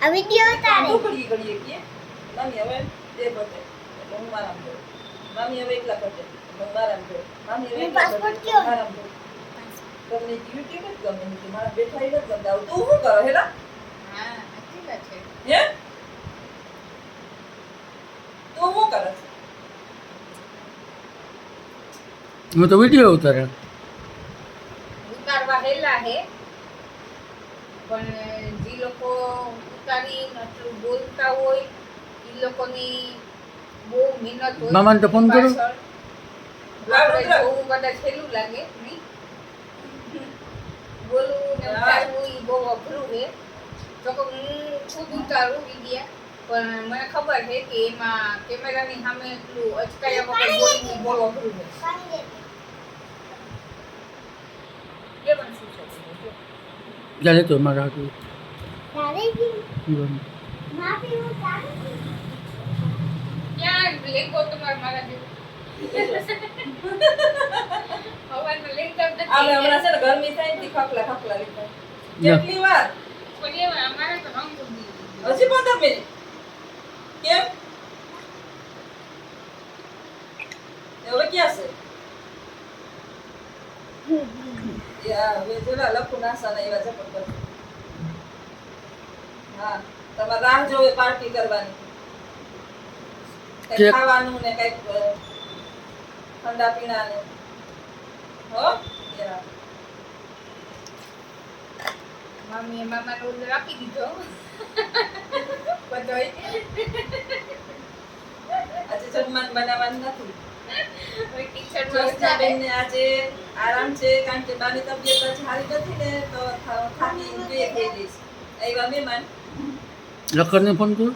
આ વિડિયો તારે કે હવે બે બટે હું મારામ કરું. મામી હવે એકલા કરતે હું હવે કયો? તમને યુટ્યુબ જ ગમે મારા બેઠા એ જ ગમતા. તો શું કરો હેલા હા સાચી વાત છે હે તું શું કરે હું તો વીડિયો ઉતારે ઉતારવા હેલા હે પણ જે લોકો ઉતારી બોલતા હોય એ લોકોની બહુ મહેનત હોય. મામાને તો ફોન કરો. આપણે જોવું લાગે બોલવું ને ઉતારવું એ બહુ અઘરું હે. તો હું ખુદ ઉતારું વિડિયા પણ મને ખબર છે કે એમાં કેમેરાની સામે એટલું અચકાયા વગર બોલવું બહુ અઘરું છે અમારે તો રંગ ઉડી ગયો. હજી પંદર મિનિટ કેમ? હવે ક્યાં છે? જોલા લખું નાસા એવા જપટ હા તમારે રાહ જોવે પાર્ટી કરવાની. ખાવાનું ને કંઈક ઠંડા પીણા ને. હો? મમ્મીએ મામાને order આપી દીધો. આજે જમવાનું બનાવવાનું નથી. ને આજે આરામ છે કારણ કે બાની તબિયત જ સારી નથી ને તો થા- થાકી બે થઈ ગઈ છે આવ્યા મહેમાન લખનને ફોન કરું?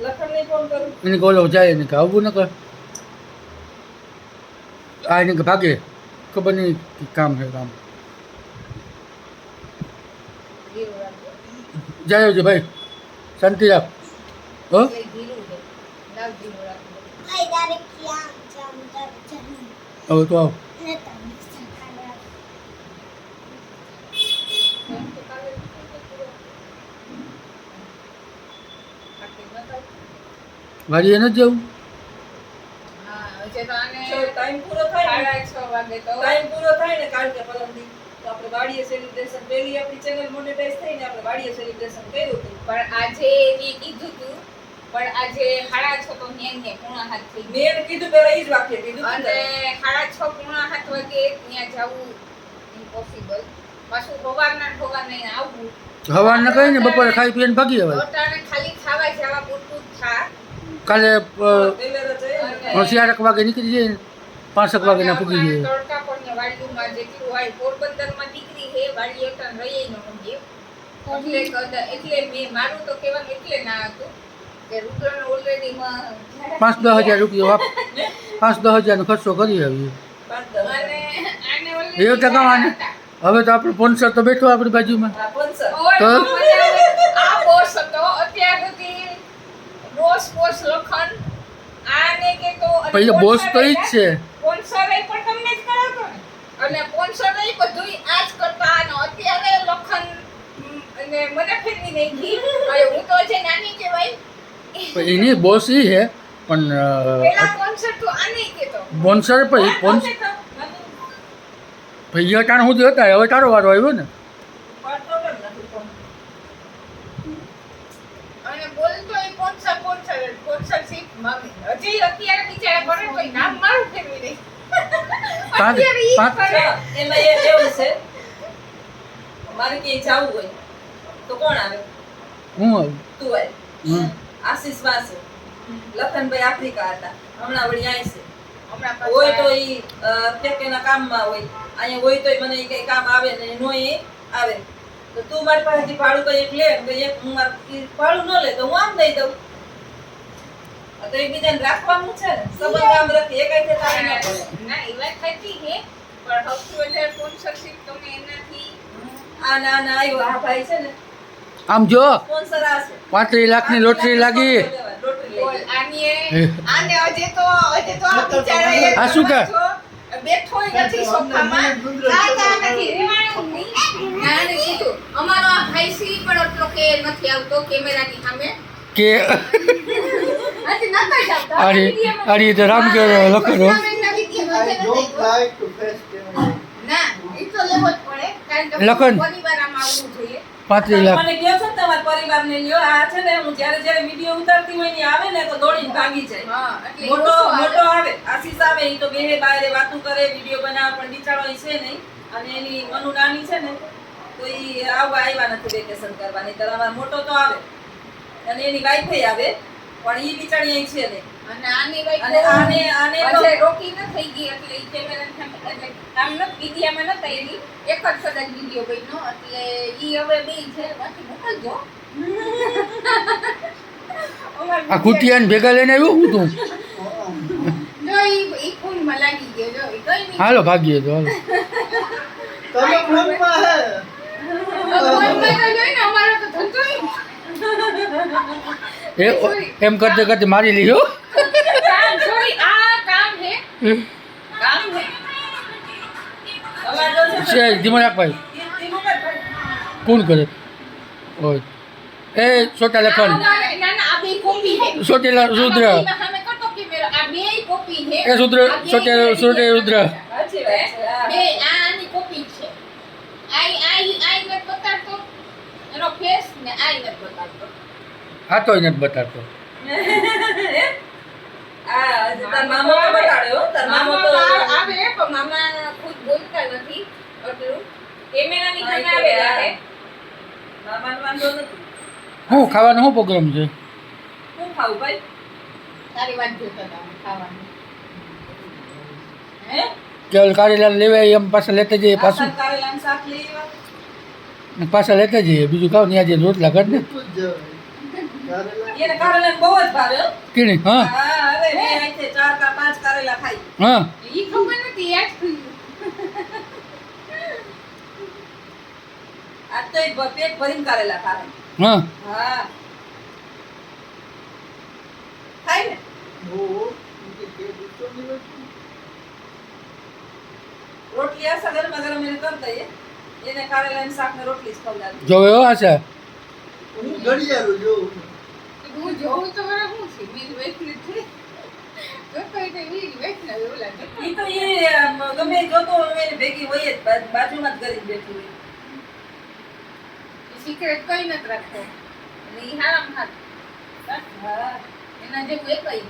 લખનને ફોન કરું. એને કોલો જાય એને કે આવવું ન કર. આ એને કે ભાગે. ખબર નહીં કે કામ છે કામ. જીરું રાખજો. જાય છે ભાઈ. શાંતિ રાખ. હો? એટલે જીરું છે લાવ જીરું રાખજો. ભાઈ તારે ક્યાં જામ તારે જામ હવે તો આવ ને તમે સકાળે એમ તો કાલે નથી કીધું. બાકી નતા. વાડીએ નથી જવું? હા હજી તો આને જો ટાઈમ પૂરો થાય ને. સાડા છ વાગે તો. ટાઈમ પૂરો થાય ને કાલ કે પરમદી તો આપણે વાડીએ સેલિબ્રેશન પહેલી આપણી ચેનલ મોનેટાઈઝ થઈ આપણે વાડીએ સેલિબ્રેશન કર્યું હતું. પણ આજે એ કીધું તું પણ આજે સાડા છ તો મેં ને હાથ થઈ મેં કીધું પેલા એ જ વાક્ય કીધું અને સાડા છ પૂર્ણ હાથ વાગે ત્યાં જવું ઇમ્પોસિબલ પાછું સવારને આવવું. હવાને કહીને બપોરે ખાઈ પીને ભાગી આવે ખાલી ખાવા જવા પૂરતું થા કાલે હોશિયાર જઈએ ને. હોશિયારક વાગે નીકળી જાય ને પાંચેક વાગે ના પૂગી જઈએ. જાય તડકા પણ વાડીઓમાં જેટલું હોય પોરબંદરમાં દીકરી છે વાડી એકટાણ રહી ન સમજે એટલે એટલે મેં મારું તો કહેવાનું એટલે ના હતું કે રુદ્રને ઓલરેડી પાંચ દસ હજાર રૂપિયા વાપ પાંચ દસ હજારનો ખર્ચો કરી આવીએ. પાંચ અને આને એ. હતા. હવે તો આપણે પોન્સર તો બેઠો આપણી બાજુમાં. તો? આ બોસ હતો. અત્યાર સુધી બોસ બોસ લખન આને કે તો પછી બોસ તો ઈ જ છે. એ પણ તમને જ કરાવતો અને સ્પોન્સર એ બધુંય આ જ કરતા અને અત્યારે લખન અને મને ફેરવી નાખી. હવે હું તો જે નાની કહેવાય. એની બોસ એ છે પણ પેલા સ્પોન્સર તો આને કેતો સ્પોન્સર પછી ભાઈ અટાણ સુધી હતા હવે તારો વારો આવ્યો ને. આશીષ વાસે. લખનભાઈ આફ્રિકા હતા. હમણાં વળી આવી છે. હોય તો ઈ ટેકેના કામમાં હોય. અહીંયા હોય તો મને ઈ કઈ કામ આવે ને નો એ આવે. તો તું મારી પાસેથી ભાડું કઈ એક લે ભાઈ એક હું માર- ભાડું ન લે તો હું આમ દઈ દઉં. તો એકબીજાને રાખવાનું છે ને. સંબંધ આમ રાખી એકાઈ થતા તારે ના પડે. ના એ વાત સાચી છે પણ સૌથી વધારે સ્પોન્સરશિપ તમે એનાથી આ ના ના આવ્યો આ ભાઈ છે ને. આમ જો છે. લાખની લોટરી લાગી. એ. આને હજે તો હજે તો આ બિચારો આ શું કે? બેઠોય નથી સોફામાં. જાતા નથી. રેવાણું નહીં. નાને કીધું અમારો આ ભાઈ સી પણ એટલો કે નથી આવતો કેમેરાની સામે. કે હજી નતા જ આવતા. અરે અરે તો રામ કે કે લખન. પાંત્રીસ લાખ. મને કહો છો તમારા પરિવારને લ્યો આ છે ને હું જ્યારે જ્યારે વીડિયો ઉતારતી હોય ને આવે ને તો દોડીને ભાગી જાય. હા મોટો આવે. મોટો આવે. આશીષ આવે એ તો બેહે બારે વાતો કરે વીડિયો બનાવે પણ બિચારો ઈ છે નહીં. અને એની મનુ નાની છે ને તો ઈ આવવા આવ્યા નથી વેકેશન કરવા નહીં અમારો મોટો તો આવે. અને એની વાઈફે આવે. પણ ઈ બિચારી અહીં છે ને અને આની ભાઈ અને આને આને તો રોકી ન થઈ ગઈ એટલે ઈ કેમેરાની એટલે આમ ન વિડીયામાં એક જ કદાચ વીડિયો બન્યો એટલે ઈ હવે બે છે. બાકી મોકલજો. આ કુટિયાને ભેગા લઈને આવ્યો હું તું? હાલો ભાગીએ તો હાલો. તમે ફોનમાં હે? ફોનમાં તો જોઈને અમારો તો ધંધો ઈ. એ એમ કરતે કરતે મારી લીધો. ધીમો રાખ ભાઈ. કોણ કરે? ઓય. એ છોટા લખન સોટેલા રુદ્ર. એ રુદ્ર સોટે સોટે રુદ્ર. આઈ આઈ આઈ ને બતાડતો એનો ફેસ ને આઈ ને તો નથી બતાડતો હે ખાવાનો શું પ્રોગ્રામ છે? શું ખાવું ભાઈ? તારી વાત જોતા હતા હે કેવલ કારેલા લેવાય એમ પાછા લેતા જઈએ પાછું. પાછા લેતા જઈએ બીજું ખાવ ને આજે રોટલા કર ને કારેલા? એને બહુ જ ભાવે કીણી હા. હા અરે મેં અહીંથી ચાર કા પાંચ કારેલા ખાઈ હા. ઈ ખબર નથી યાદ આજ તો એક પેટ ભરીને કારેલા ખાવે. હા. હા. ખાય ને? રોટલી એને એને શાક ને રોટલી જ ખવડાવી જો હો આશા હું ઘડિયાળું જોઉં હું તો મારે શું છે? મેં વેચલી છે તો તો એટલે ઈ વેચના એવું લાગે તો એ ગમે એ જોતો હોય એની ભેગી હોય જ બાજુમાં જ કરી બેઠું હોય. સિક્રેટ કઈ નથી રાખતો. અને એ હારામ હાથ એના જેવું એ કઈ